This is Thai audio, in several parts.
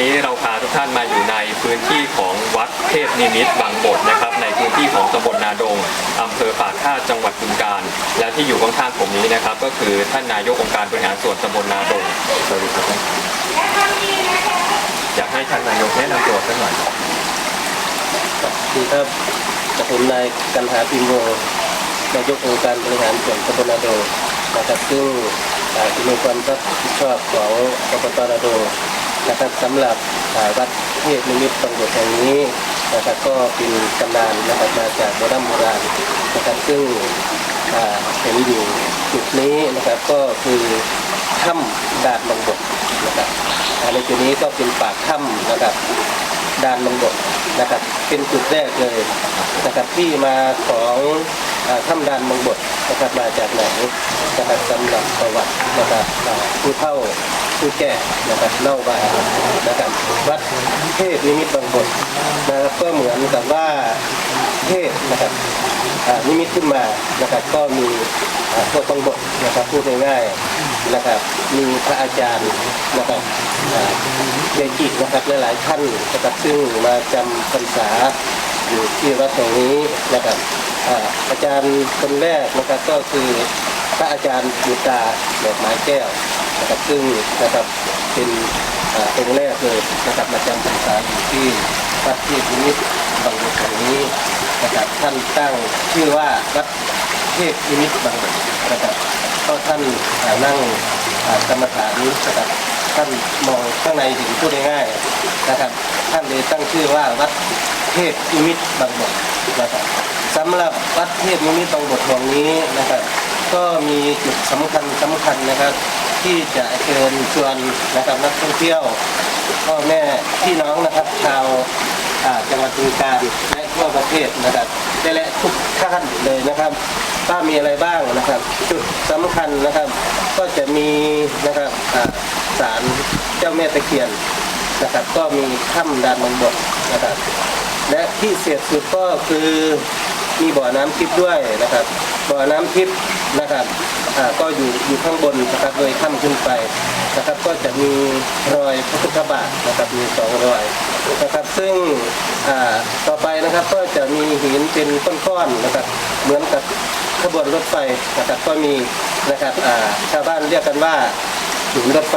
นี้เราพาทุกท่านมาอยู่ในพื้นที่ของวัดเทพนิมิตรบางบทนะครับ ในพื้นที่ของตำบลนาดงอำเภอปากท่าตุจังหวัดบึงกาฬและที่อยู่ข้างๆผมนี้นะครับ ก็คือท่านนายกองค์การบริหารส่วนตำบลนาดงสวัสดีครับท่านอยากให้ท่านนายกแนะนำตัวสักหน่อยครับดีครับกับผมนายกันหาพิมโมนายกองค์การบริหารส่วนตำบลนาโดนะครับซึ่งอ่ามีความรับผิดชอบของอบตนาโด นะครับสำหรับวัดเทพนิมิตตังบทแห่งนี้นะครับก็เป็นตำนานนะครับมาจากโบราณโบราณนะครับซึ่งเห็นอยู่จุดนี้นะครับก็คือถ้ำดาดบางบทนะครับในจุดนี้ก็เป็นปากถ้ำนะครับดานบางบทนะครับเป็นจุดแรกเลยนะครับที่มาของ ถ้ำดานบางบทนะครับมาจากไหนนะครับสำหรับประวัตินะครับผู้เฒ่าผู้แก่นะครับเล่าว่านะครับวัดเทพนิมิตบางบทนะครับก็เหมือนกับว่าเทพนะครับนิมิตขึ้นมานะครับก็มีพวกบางบทนะครับพูดง่ายๆนะครับมีพระอาจารย์นะครับอ่าเดจิตนะครับหลายๆท่านนะครับซึ่งมาจำพรรษาอยู่ที่วัดแห่งนี้ นะครับอาจารย์คนแรกนะครับก็คือพระอาจารย์บุตาดอกไม้แก้วนะครับซึ่งนะครับเป็นอาองค์แรกเลยนะครับมาจำพรรษาอยู่ที่วัดที่นิมิตบางบทแห่งนี้นะครับท่านตั้งชื่อว่าวัดเทพนิมิตบางบทนะครับก็ท่านนั่งกรรมฐานนะครับท่านมองข้างในเห็นพูดง่ายๆนะครับท่านเลยตั้งชื่อว่าวัดเทพนิมิตบางบท นะครับสำหรับวัดเทพนิมิตรงบทแห่งนี้นะครับ ก็มีจุดสำคัญสำคัญนะครับ ที่จะเชิญชวนนะครับนักท่องเที่ยวพ่อแม่พี่น้องนะครับชาวจังหวัดบึงกาฬและทั่วประเทศนะครับได้และทุกท่านเลยนะครับว่ามีอะไรบ้างนะครับ จุดสำคัญนะครับ ก็จะมีนะครับอ่าศาลเจ้าแม่ตะเคียนนะครับ ก็มีถ้ำดานบางบทนะครับ และที่เสียสุดก็คือมีบ่อน้ำทิพย์ด้วยนะครับ บ่อน้ำทิพย์นะครับอ่าก็อยู่อยู่ข้างบนนะครับเลยถ้ำขึ้นไปนะครับ ก็จะมีรอยพระพุทธบาทนะครับมีสองรอยนะครับ ซึ่งอ่าต่อไปนะครับก็จะมีหินเป็นก้อนๆนะครับเหมือนกับขบวนรถไฟนะครับก็มีนะครับอ่าชาวบ้านเรียกกันว่า หินรถไฟ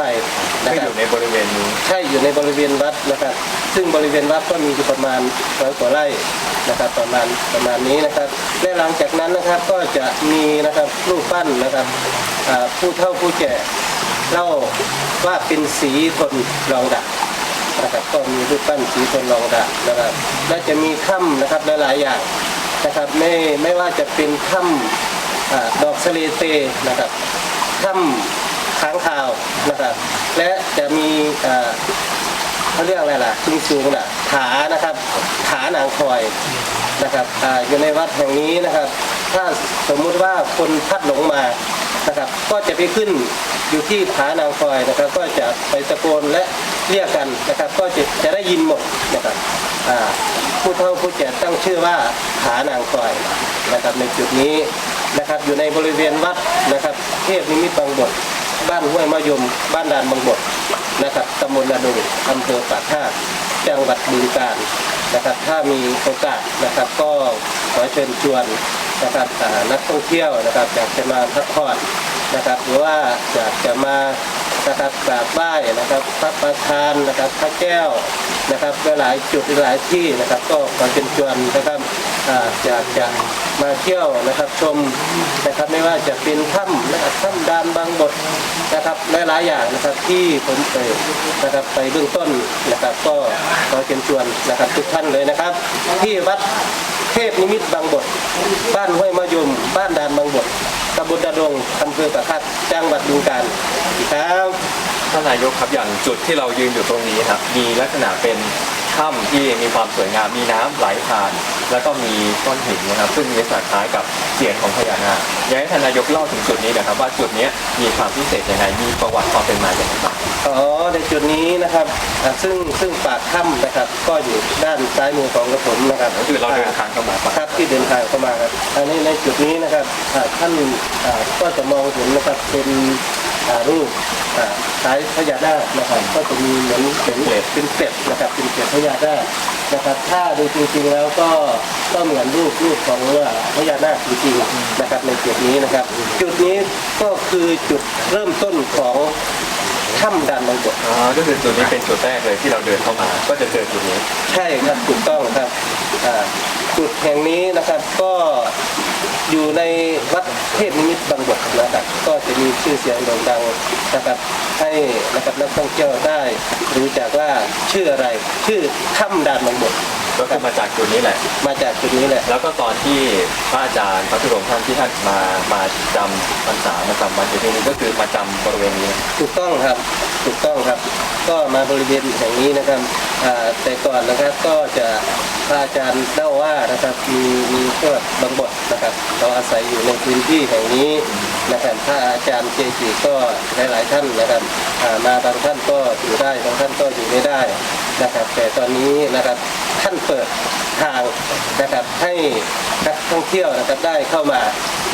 นะที่คอรับยู่ในบริเวณนี้ใช่อยู่ในบริเวณวัดนะครับ ซึ่งบริเวณวัดก็มีอยู่ประมาณร้อยกว่าไร่นะครับประมาณประมาณนี้นะครับ และหลังจากนั้นนะครับก็จะมีนะครับรูปปั้นนะครับอ่าผู้เฒ่าผู้แก่เล่าว่าเป็นสีทนรองดัก นะครับก็มีรูปปั้นสีทนรองดักนะครับและจะมีถ้ำนะครับหลายๆอย่างนะครับไม่ไม่ว่าจะเป็นถ้ำอ่าดอกสะเลเตนะครับถ้ำค้างคาวนะครับ และจะมีเขาเรียกอะไรล่ะสูงสูงน่ะผานะครับผานางคอยนะครับออยู่ในวัดแห่งนี้นะครับ ถ้าสมมุติว่าคนพัดหลงมานะครับ ก็จะไปขึ้นอยู่ที่ผานางคอยนะครับ ก็จะไปตะโกนและเรียกกันนะครับ ก็จะจะได้ยินหมดนะครับผู้เฒ่าผู้แก่ตั้งชื่อว่าผานางคอยนะครับในจุดนี้นะครับอยู่ในบริเวณวัดนะครับ เทพนิมิตบางบท บ้านห้วยมะยม บ้านดานบางบทนะครับตำบลนาดูอำเภอปากท่าจังหวัดบึงกาฬนะครับ ถ้ามีโอกาสนะครับ ก็ขอเชิญชวนนะครับนักท่องเที่ยวนะครับอยากจะมาพักผ่อนนะครับ หรือว่าอยากจะมานะครับกราบไหว้นะครับพระประธานนะครับพระแก้วนะครับหลายจุดหลายที่นะครับ ก็ขอเชิญชวนนะครับ อยากจะมาเที่ยวนะครับชมนะครับไม่ว่าจะเป็นถ้ำนะครับถ้ำดานบางบทนะครับหลายๆอย่างนะครับที่ผมไปนะครับไปเบื้องต้นนะครับก็ขอเชิญชวนนะครับทุกท่านเลยนะครับ ที่วัดเทพนิมิตบางบท บ้านห้วยมะยม บ้านดานบางบทตำบลดาดงอำเภอปะคัดจังหวัดบึงกาฬครับท่านนายกครับอย่างจุดที่เรายืนอยู่ตรงนี้ครับมีลักษณะเป็นถ้ำที่มีความสวยงามมีน้ำไหลผ่าน แล้วก็มีก้อนหินนะครับ ซึ่งมีลักษณะคล้ายกับเสียงของพญานาคอยากให้ท่านนายกเล่าถึงจุดนี้นะครับ ว่าจุดเนี้ยมีความพิเศษยังไงมีประวัติความเป็นมาอย่างไรบ้างอ๋อในจุดนี้นะครับอ่าซึ่งซึ่งปากถ้ำนะครับ ก็อยู่ด้านซ้ายมือของกระผมนะครับก็คือเราเดินทางเข้ามาปะครับที่เดินทางเข้ามาครับอันนี้ในจุดนี้นะครับอ่าท่านอ่าก็จะมองเห็นนะครับเป็นอ่า รูปสายพญานาคนะครับก็จะมีเหมือนเป็นเกล็ดเป็นเกล็ดนะครับเป็นเกล็ดพญานาคนะครับ ถ้าดูจริงๆแล้วก็ก็เหมือนรูปรูปของพญานาคจริงๆนะครับในจุดนี้นะครับ จุดนี้ก็คือจุดเริ่มต้นของ ถ้ำดันบางบทอ๋อก็คือจุดนี้เป็นจุดแรกเลยที่เราเดินเข้ามา ก็จะเจอจุดนี้ ใช่ครับถูกต้องครับอ่าจุดแห่งนี้นะครับก็อยู่ในวัดเทพนิมิตรบางบทนะครับ ก็จะมีชื่อเสียงโด่งดังนะครับให้นะครับนักท่องเที่ยวได้รู้จักว่าชื่ออะไรชื่อถ้ำดานบางบทก็คือมาจากจุดนี้แหละ มาจากจุดนี้แหละแล้วก็ตอนที่พระอาจารย์พระธุดงค์ท่านที่ท่านมามาจำพรรษามาจำวันอยู่ที่นี้ก็คือมาจำบริเวณนี้ ถูกต้องครับถูกต้องครับ ก็มาบริเวณแห่งนี้นะครับแต่ก่อนนะครับก็จะพระอาจารย์เล่าว่านะครับมีมีพวกบางบทนะครับ เราอาศัยอยู่ในพื้นที่แห่งนี้นะครับพระอาจารย์เจจิก็หลายๆท่านนะครับมาบางท่านก็อยู่ได้บางท่านก็อยู่ไม่ได้ นะครับ แต่ตอนนี้นะครับท่านเปิดทางนะครับให้นักท่องเที่ยวนะครับได้เข้ามา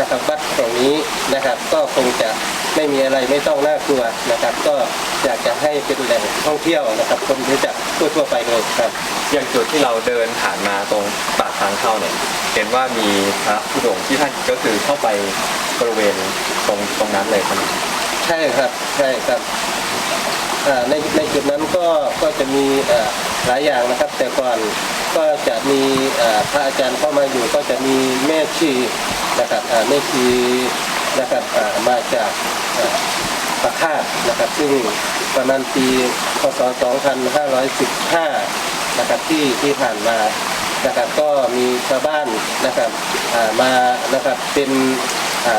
นะครับวัดแห่งนี้นะครับ ก็คงจะไม่มีอะไรไม่ต้องน่ากลัวนะครับ ก็อยากจะให้เป็นแหล่งท่องเที่ยวนะครับคนรู้จักทั่วๆไปเลยครับ อย่างจุดที่เราเดินผ่านมาตรงปากทางเข้าเนี่ยเห็นว่ามีพระธุดงค์ที่ท่านก็คือเข้าไปบริเวณตรงตรงนั้นเลยครับใช่ครับใช่ครับอ่า ในในจุดนั้นก็ก็จะมีหลายอย่างนะครับ แต่ก่อนก็จะมีพระอาจารย์เข้ามาอยู่ ก็จะมีแม่ชีนะครับแม่ชีนะครับมาจากอ่าประคาตนะครับ ซึ่งประมาณปีพศ 2515 นะครับที่ที่ผ่านมานะครับก็มีชาวบ้านนะครับมานะครับเป็น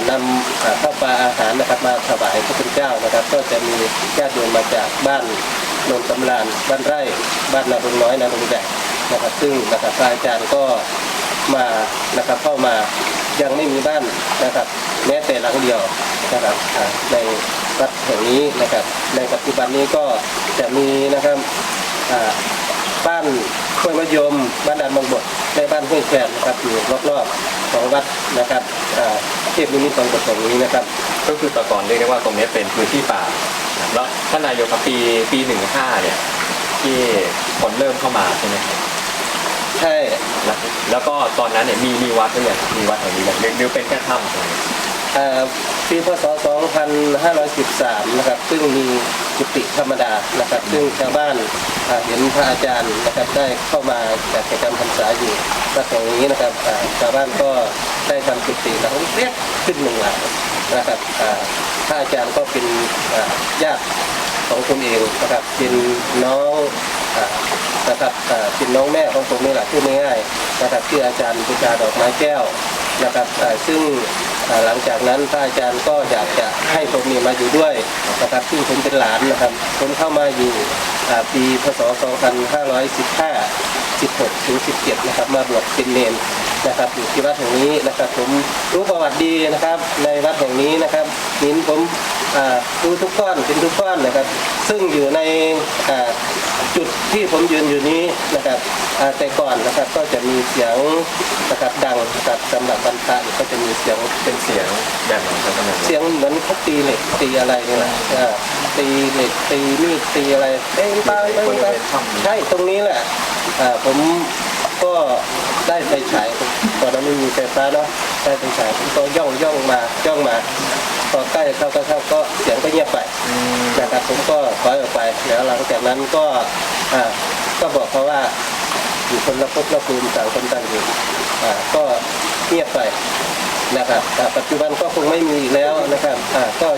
นำข้าวปลาอาหารนะครับมาถวายพระคุณเจ้านะครับ ก็จะมีญาติโยมมาจากบ้านโนนตำลานบ้านไร่บ้านนาบุญน้อยนาบุญใหญ่นะครับ ซึ่งนะครับอาจารย์ก็มานะครับเข้ามายังไม่มีบ้านนะครับ แม้แต่หลังเดียวนะครับใน วัดแห่งนี้นะครับ ในปัจจุบันนี้ก็จะมีนะครับอ่าบ้านห้วยมะยม บ้านดันบางบทและบ้านห้วยแคนนะครับอยู่รอบๆของวัดนะครับอ่าเทพนิมิตบางบทตรงนี้นะครับ ก็คือแต่ก่อนเรียกได้ว่าตรงนี้เป็นพื้นที่ป่านะครับแล้วท่านนายกครับปีปีหนึ่งห้าเนี่ยที่คนเริ่มเข้ามาใช่ไหมครับใช่แล้วแล้วก็ตอนนั้นเนี่ยมีมีวัดด้วยงมีวัดแห่งนี้เลยหรือหรือเป็นแค่ถ้ำอ่า ปีพศ 2513 นะครับ ซึ่งมีกุฏิธรรมดานะครับ ซึ่งชาวบ้านาเห็นพระอาจารย์นะครับได้เข้ามาจัดกิจกรรมพรรษาอยู่วัดแห่งนี้นะครับาชาวบ้านก็ได้ทำกุฏิหลังเล็กขึ้นหนึ่งหลังนะครับพระอาจารย์ก็เป็นอ่าญาติของตนเองนะครับเป็นน้องอนะครับเป็นน้องแม่ของผมนี่แหละพูดง่ายๆนะครับที่ออาจารย์ปิชาดอกไม้แก้วนะครับซึ่ง หลังจากนั้นพระอาจารย์ก็อยากจะให้ผมนี่มาอยู่ด้วยนะครับซึ่งผมเป็นหลานนะครับผมเข้ามาอยู่ปีพศ 2515 16ถึง17นะครับมาบวชเป็นเนน นะครับอยู่ที่วัดแห่งนี้นะครับผมรู้ประวัติดีนะครับในวัดแห่งนี้นะครับหินผมอ่ารู้ทุกก้อนเป็นทุกก้อนนะครับ ซึ่งอยู่ในอ่าจุดที่ผมยืนอยู่นี้นะครับอ่าแต่ก่อนนะครับก็จะมีเสียงนะครับดังนะครับสำหรับบรรพะก็จะมีเสียงเป็นเสียงแบบไหนครับท่านนายกเสียงเหมือนเขาตีเหล็กตีอะไรนี่แหละอ่าตีเหล็กตีมีดตีอะไรเอ้ยตายไปไปใช่ตรงนี้แหละอ่าผม ก็ได้ไฟฉายตอนนั้นไม่มีไฟฟ้าเนาะได้ไฟฉายผมก็ย่องย่องมาย่องมาพอใกล้เข้ากล้เข้าก็เสียงก็เงียบไปนะครับผมก็ถอยออกไปแล้วหลังจากนั้นก็อ่าก็บอกเขาว่าอยู่คนละภพละภูมิต่างคนต่างอยู่อ่าก็เงียบไปนะครับอ่ปัจจุบันก็คงไม่มีแล้วนะครับอ่าก็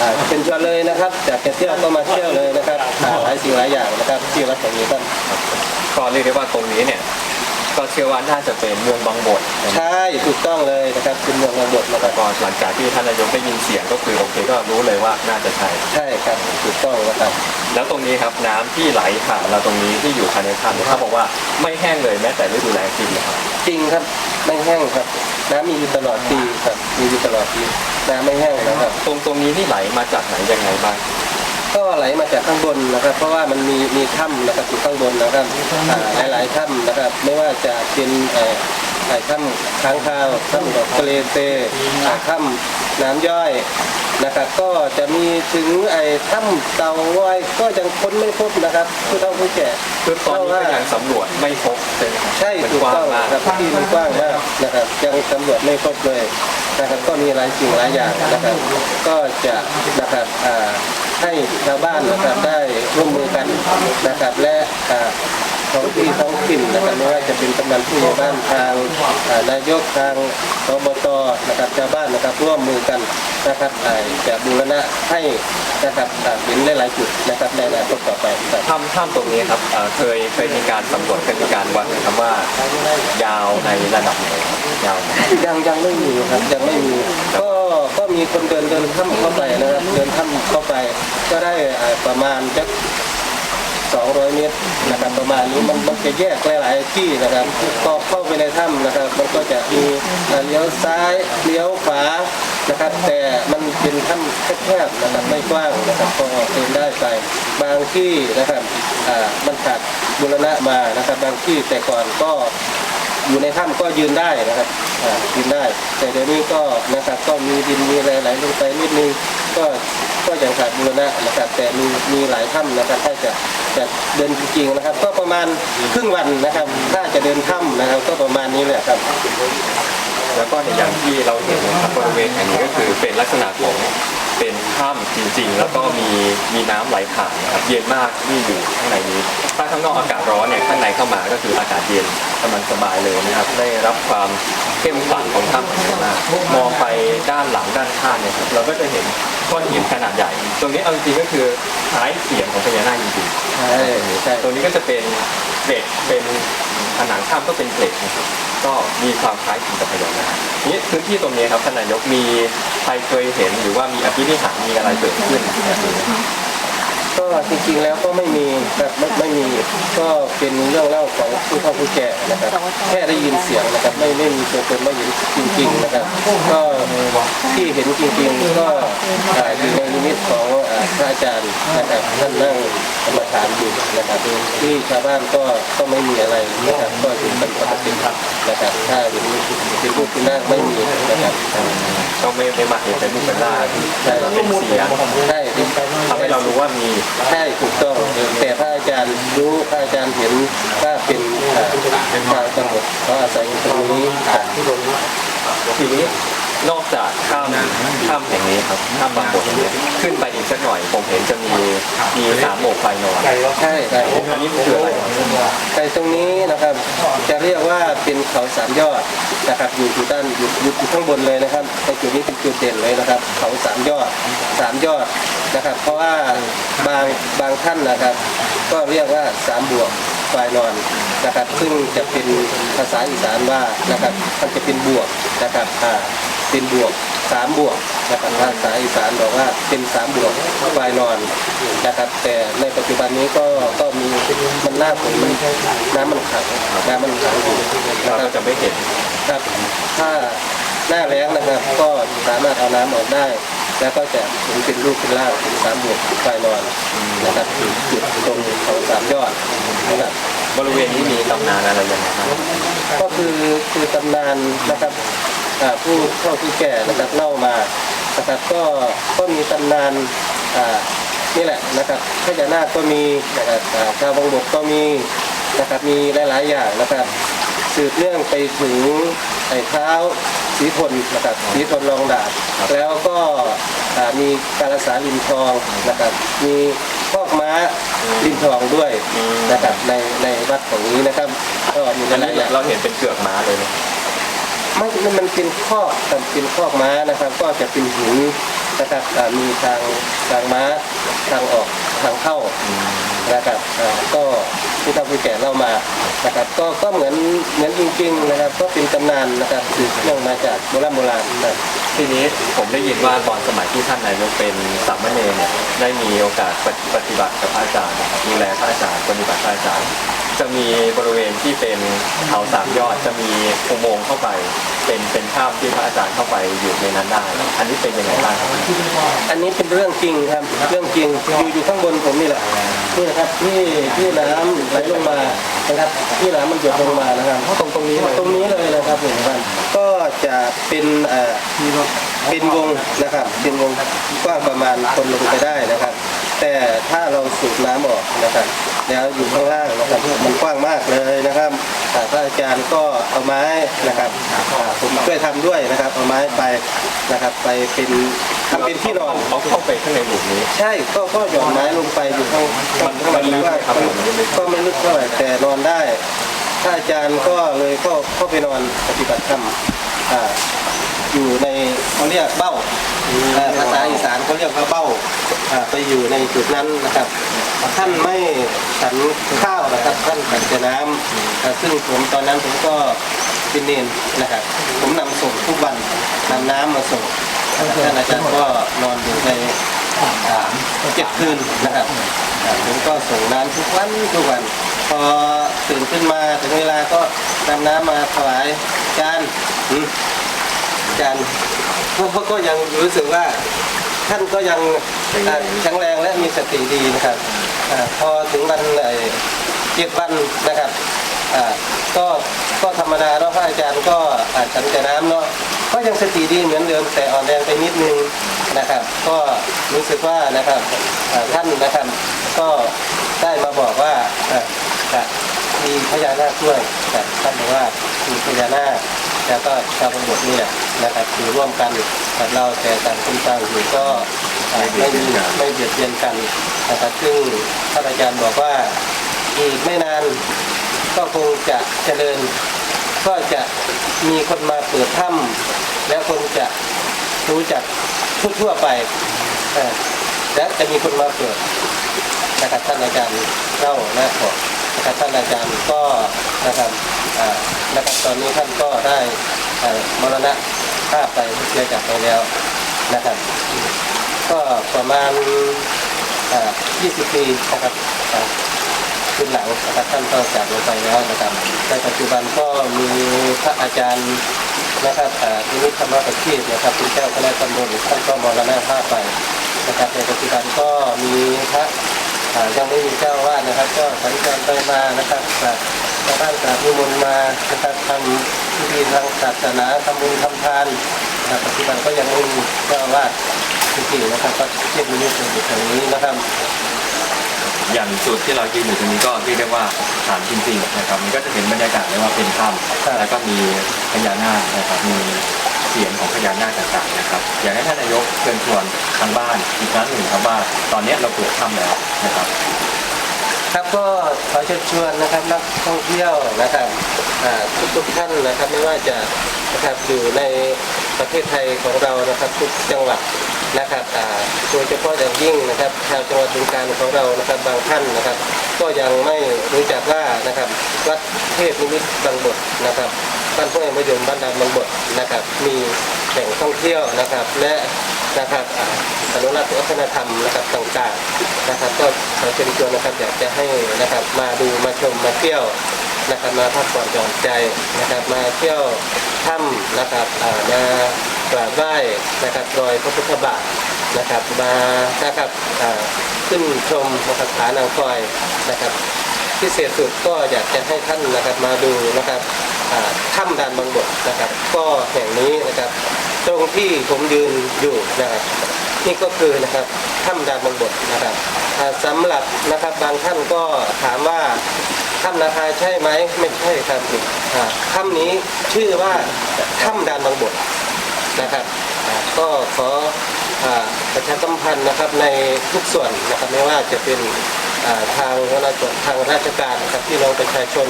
อ่าเป็นชวนเลยนะครับจากจะเที่ยวก็มาเที่ยวเลยนะครับอ่าหลายสิ่งหลายอย่างนะครับที่วัดแห่งนี้ครับก็เรียกได้ว่าตรงนี้เนี่ย ก็เชื่อว่าน่าจะเป็นเมืองบางบทนะครับใช่ถูกต้องเลยนะครับเป็นเมืองระบดนะคแล้รัวบก็หลังจากที่ท่านนายกได้ยินเสียงก็คือโอเคก็รู้เลยว่าน่าจะใช่ ใช่ครับถูกต้องนะครับแล้วตรงนี้ครับน้ำที่ไหลผ่านเราตรงนี้ที่อยู่ภายในถ้ำเนี่ยเขาบอกว่าไม่แห้งเลยแม้แต่ฤดูแล้งจริงนะครับ จริงครับไม่แห้งครับ น้ำมีอยู่ตลอดปีครับมีอยู่ตลอดปีน้ำไม่แห้งนะครับ ตรงตรงนี้นี่ไหลมาจากไหนยังไงบ้าง ก็ไหลมาจากข้างบนนะครับ เพราะว่ามันมีมีถ้ำนะครับอยู่ข้างบนนะครับอ่าหลายๆถ้ำนะครับ ไม่ว่าจะเป็นเอ่อไอ้ถ้ำค้างคาวถ้ำดอกทะเลเตอ่าถ้ำน้ำย่อยนะครับ ก็จะมีถึงไอ้ถ้ำเตาง้อยก็ยังค้นไม่พบนะครับผู้เฒ่าผู้แก่ คือตอนนี้ก็ยังสำรวจไม่พบใช่ไหมครับใช่มันถูกกว้าต้องงมากครับที่มันกว้างมากนะครับยังสำรวจไม่ครบเลยนะครับก็มีหลายสิ่งหลายอย่างนะครับ ก็จะนะครับอ่า ให้ชาวบ้านนะครับได้ร่วมมือกันนะครับและ ท้องที่ท้องถิ่นนะครับไม่ว่าจะเป็นกำนันผู้ใหญ่บ้านทางอ่านายกทางอบตนะครับชาวบ้านนะครับร่วมมือกันนะครับอ่าจะบูรณะให้นะครับอ่าเห็นได้หลายจุดนะครับในอนาคตต่อไปครับถ้ำถ้ำตรงนี้ครับเอ่อเคยเคยมีการสำรวจเคยมีการวัดนะครับว่ายาวในระดับไหนครับยาวไหมยังยังไม่มีครับยังไม่มีก็ก็มีคนเดินเดินถ้ำเข้าไปนะครับเดินถ้ำเข้าไปก็ได้อ่าประมาณจัก 200 เมตรนะครับประมาณนี้มันมันจะแยกหลายๆที่นะครับพอเข้าไปในถ้ำนะครับ มันก็จะมีเลี้ยวซ้ายเลี้ยวขวานะครับ แต่มันเป็นถ้ำแคบๆนะครับไม่กว้างนะครับก็เดินได้ไปบางที่นะครับอ่ามันขาดบูรณะมานะครับ บางที่แต่ก่อนก็อยู่ในถ้ำก็ยืนได้นะครับอ่ายืนได้ แต่เดี๋ยวนี้ก็นะครับก็มีดินมีอะไรไหลลงไปนิดนึง ก็ก็ยังขาดบูรณะนะครับแต่มีมีหลายถ้ำนะครับถ้าจะจะเดินจริงๆนะครับ ก็ประมาณครึ่งวันนะครับ ถ้าจะเดินถ้ำนะครับ ก็ประมาณนี้แหละครับ แล้วก็ในอย่างที่เราเห็นนะครับบริเวณแห่งนี้ก็คือเป็นลักษณะของ เป็นถ้ำจริงๆ แล้วก็มีมีน้ำไหลผ่านนะครับเย็นมากที่อยู่ข้างในนี้ ถ้าข้างนอกอากาศร้อนเนี่ยข้างในเข้ามาก็คืออากาศเย็นกำลังสบายเลยนะครับ ได้รับความเข้มขลังของถ้ำอย่างมากมองไปด้านหลังด้านข้างเนี่ยครับเราก็จะเห็นก้อนหินขนาดใหญ่ ตรงนี้เอาจริงๆก็คือคล้ายเสียงของพญานาคจริงๆ ใช่ใช่ ตรงนี้ก็จะเป็นเกล็ดเป็น ผนังถ้ำก็เป็นเกล็ดนะครับก็มีความคล้ายคลึงกับพญานาคนี่พื้นที่ตรงนี้ครับท่านนายกมีใครเคยเห็นหรือว่ามีอภินิหารมีอะไรเกิดขึ้นแบบนี้ไหมครับ ก็จริงๆแล้วก็ไม่มีครับไม่ไม่มีก็เป็นเรื่องเล่าของผู้เฒ่าผู้แก่นะครับแค่ได้ยินเสียงนะครับไม่ไม่มีตัวตนไม่เห็นจริง ๆนะครับ ก็ที่เห็นจริงๆก็อ่าอยู่ในนิมิตของอ่าพระอาจารย์นะครับท่านนั่งกรรมฐานอยู่นะครับที่ชาวบ้านก็ก็ไม่มีอะไรนะครับก็อยู่เป็นปกตินะครับถ้าเห็นเป็นรูปเป็นร่างไม่มีนะครับก็ไม่ไม่มาเห็นเป็นรูปเป็นร่างใช่เป็นเสียงใช่ ทำให้เรารู้ว่ามีใช่ถูกต้องแต่พระอาจารย์รู้พระอาจารย์เห็นว่าเป็นอ่าเป็นทางสงบเขาอาศัยอยู่ตรงนี้ทีนี้ นอกจากถ้ำถ้ำแห่งนี้ครับถ้ำบางบทนี้ขึ้นไปอีกสักหน่อย ผมเห็นจะมีมีสามโบกไฟนอนใช่ใช่อันนี้คืออะไรครับแต่ตรงนี้นะครับ จะเรียกว่าเป็นเขาสามยอดนะครับอยู่อยู่ด้านอยู่อยู่อยู่ข้างบนเลยนะครับในจุดนี้เป็นจุดเด่นเลยนะครับ เขาสามยอดสามยอดนะครับ เพราะว่าบางบางท่านนะครับ ก็เรียกว่าสามบวก ไฟนอนนะครับ ซึ่งจะเป็นภาษาอีสานว่านะครับมันจะเป็นบวกนะครับอ่าเป็นบวกสามบวกนะครับภาษาอีสานบอกว่าเป็นสามบวกไฟนอนนะครับ แต่ในปัจจุบันนี้ก็ก็มีมันหน้าฝนมันน้ำมันขังน้ำมันขังอยู่นะเราครัก็บจะไม่เห็นครับถ้าหน้าแล้งนะครับก็สามารถเอาน้ำออกได้ แล้วก็จะเห็นเป็นรูปเป็นร่างเป็นสามบวกไฟนอนนะครับจุดตรงเขาสามยอด นะครับบริเวณนี้มีตำนานอะไรยังไงบ้างก็คือคือตำนานนะครับอ่าผู้เท่าที่แก่นะครับเล่ามานะครับก็ก็มีตำนานอ่านี่แหละนะครับพญานาคก็มีนะครับอ่าชาวบางบกก็มีนะครับมีหลายๆอย่างนะครับสืบเนื่องไปถึง ไอ้เท้าสีทนนะครับสีทนรองดาบแล้วก็อ่ามีการสาลิมทองนะครับมีพอกม้าลิมทองด้วยนะครับในในวัดของนี้นะครับก็มีหอันลานี้ยๆอย่างเราเห็นเป็นเกือกม้าเลยนะไม่มันเป็นข้อกครับเป็นข้อกม้านะครับ ก็จะเป็นหิน นะครับอ่ามีทางทางม้าทางออกทางเข้านะครับอ่าก็ที่ท่านผู้แก่เล่ามานะครับก็ก็เหมือนเหมือนจริงๆนะครับ ก็เป็นตำนานนะครับสืบเนื่องมาจากโบราณโบราณนะครับ ทีนี้ผมได้ยินว่าตอนสมัยที่ท่านนายกเป็นสามเณรเนี่ยได้มีโอกาสปฏิปฏิบัติกับพระอาจารย์นะครับดูแลพระอาจารย์ปฏิบัติพระอาจารย์ จะมีบริเวณที่เป็นเขาสามยอดจะมีอุโมงค์เข้าไป เป็นเป็นถ้ำที่พระอาจารย์เข้าไปอยู่ในนั้นได้ อันนี้เป็นยังไงบ้างครับอันนี้เป็นเรื่องจริงครับเรื่องจริงอยู่อยู่ข้างบนผมนี่แหละนี่นะครับที่ที่น้ำไหลลงมานะครับที่น้ำมันหยดลงมานะครับตรงตรงนี้เลยตรงนี้เลยนะครับหนึ่งพันก็จะเป็นเอ่อเป็นวงนะครับเป็นวงกว้างประมาณคนลงไปได้นะครับ แต่ถ้าเราสูบน้ำออกนะครับ แล้วอยู่ข้างล่างนะครับมันกว้างมากเลยนะครับอ่าพระอาจารย์ก็เอาไม้นะครับอ่าผมช่วยทำด้วยนะครับเอาไม้ไปนะครับ ไปเป็นทำเป็นที่นอนเอาเข้าไปข้างในหลุมนี้ ใช่ก็ก็หย่อนไม้ลงไปอยู่ข้างข้างมันลึกไหมครับก็ไม่ลึกเท่าไหร่แต่นอนได้ถ้าอาจารย์ก็เลยเข้าเข้าไปนอนปฏิบัติธรรมอ่าอยู่ใน เขาเรียกเบ้าอ่าภาษาอีสานเขาเรียกว่าเบ้าอ่าไปอยู่ในจุดนั้นนะครับ ท่านไม่ฉันข้าวนะครับท่านฉันแต่น้ำอ่าซึ่งผมตอนนั้นผมก็เป็นเนนนะครับ ผมนำส่งทุกวันนำน้ำมาส่งท่านอาจารย์ก็นอนอยู่ในอ่าเจ็ดคืนนะครับอ่าผมก็ส่งน้ำทุกวันทุกวัน พอตื่นขึ้นมาถึงเวลาก็นำน้ำมาถวายอาจารย์อืม อาจารย์ก็ก็ยังรู้สึกว่าท่านก็ยังอ่าแข็งแรงและมีสติดีนะครับอาพอถึงวันไอ้เจ็ดวันนะครับอ่าก็ก็ธรรมดาเนาะพระอาจารย์ก็อ่าฉันแต่น้ำเนาะก็ยังสติดีเหมือนเดิมแต่อ่อนแรงไปนิดนึงนะครับ ก็รู้สึกว่านะครับอ่าท่านนะครับก็ได้มาบอกว่าอ่าจะมีพญานาคด้วยแต่ท่านบอกว่ามีพญานาค แล้วก็ชาวประมงนี่แหละนะครับอยู่ร่วมกันกับเราแต่ต่างคนต่างอยู่ก็ไม่มีไม่เบียดเบียนกันนะครับซึ่งท่านอาจารย์บอกว่าอีกไม่นานก็คงจะเจริญ ก็จะมีคนมาเปิดถ้ำแล้วคงจะรู้จักทั่วๆไปและจะมีคนมาเปิดนะครับท่านอาจารย์เล่าและบอกนะครับ ท่านอาจารย์ก็นะครับนะครับตอนนี้ท่านก็ได้มรณะภาพไปเสียจากไปแล้วนะครับ ก็ประมาณ 20 ปีนะครับขึ้นหลังนะครับท่านก็จากลงไปแล้วนะครับในปัจจุบันก็มีพระอาจารย์นะครับอ่านิมิตธรรมประทีปนะครับเป็นเจ้าคณะตำบลท่านก็มรณะภาพไปนะครับในปัจจุบันก็มีพระ ยังไม่มีเจ้าอาวาดนะครับ ก็สัญจรไปมานะครับจากชาวบ้านจากนิมนต์มานะครับทำพิธีทางศาสนาทำบุญทำทานนะครับปัจจุบันก็ยังไม่มีเจ้าอาวาสจริงๆนะครับก็เทียบมินิตอยู่ตรงนี้นะครับอย่างจุดที่เรายืนอยู่ตรงนี้ก็เรียกได้ว่าฐานจริงๆนะครับมันก็จะเห็นบรรยากาศได้ว่าเป็นถ้ำแล้วก็มีพญานาคนะครับมี เสียงของพญานาคต่างๆนะครับ อยากให้ท่านนายกเชิญชวนทางบ้านอีกครั้งหนึ่งครับว่าตอนนี้เราเปิดถ้ำแล้วนะครับ ครับก็ขอเชิญชวนนะครับนักท่องเที่ยวนะครับอ่าทุกท่านนะครับไม่ว่าจะนะครับอยู่ในประเทศไทยของเรานะครับทุกจังหวัดนะครับอ่โดยเฉพาะอย่างยิ่งนะครับชาวจังหวัดบึงกาฬของเรานะครับบางท่านนะครับ ก็ยังไม่รู้จักว่านะครับวัดเทพนิมิตรบางบทนะครับ บ้านพ่อม่มยมบ้านดำบางบทนะครับ มีแหล่งท่องเที่ยวนะครับ และนะครับอนุรักษ์วัฒนธรรมนะครับต่างๆนะครับ ก็ขอเชิญชวนนะครับอยากจะให้นะครับมาดูมาชมมาเที่ยวนะครับมาพักผ่อนหย่อนใจนะครับ มาเที่ยวถ้ำนะครับมากราบไหว้นะครับรอยพระพุทธบาทนะครับ มานะครับขึ้นชมนะครับผานางคอยนะครับ พิเศษสุดก็อยากจะให้ท่านนะครับมาดูนะครับถ้ำดานบางบทนะครับ ก็แห่งนี้นะครับ ตรงที่ผมยืนอยู่นะครับนี่ก็คือนะครับถ้ำดานบางบทนะครับอ่าสำหรับนะครับบางท่านก็ถามว่าถ้ำนาคาใช่ไหมไม่ใช่ครับถ้ำนี้ชื่อว่าถ้ำดานบางบทนะครับ ก็ขอ ประชาสัมพันธ์นะครับในทุกส่วนนะครับไม่ว่าจะเป็นอ่าทางราชทางราชการนะครับพี่น้องประชาชน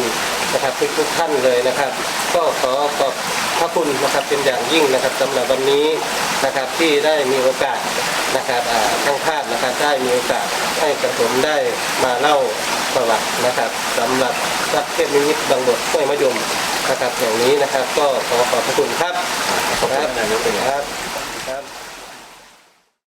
นะครับทุกทุกๆท่านเลยนะครับ ก็ขอขอบพระคุณนะครับเป็นอย่างยิ่งนะครับสำหรับวันนี้นะครับที่ได้มีโอกาสนะครับอ่าทั้งภาพนะครับได้มีโอกาสให้กระผมได้มาเล่าประวัตินะครับสำหรับวัดเทพนิมิตรบางบทห้วยมะยมนะครับอย่างนี้นะครับ ก็ขอขอบพระคุณครับขอบคุณท่านนายกเป็นอย่างครับครับ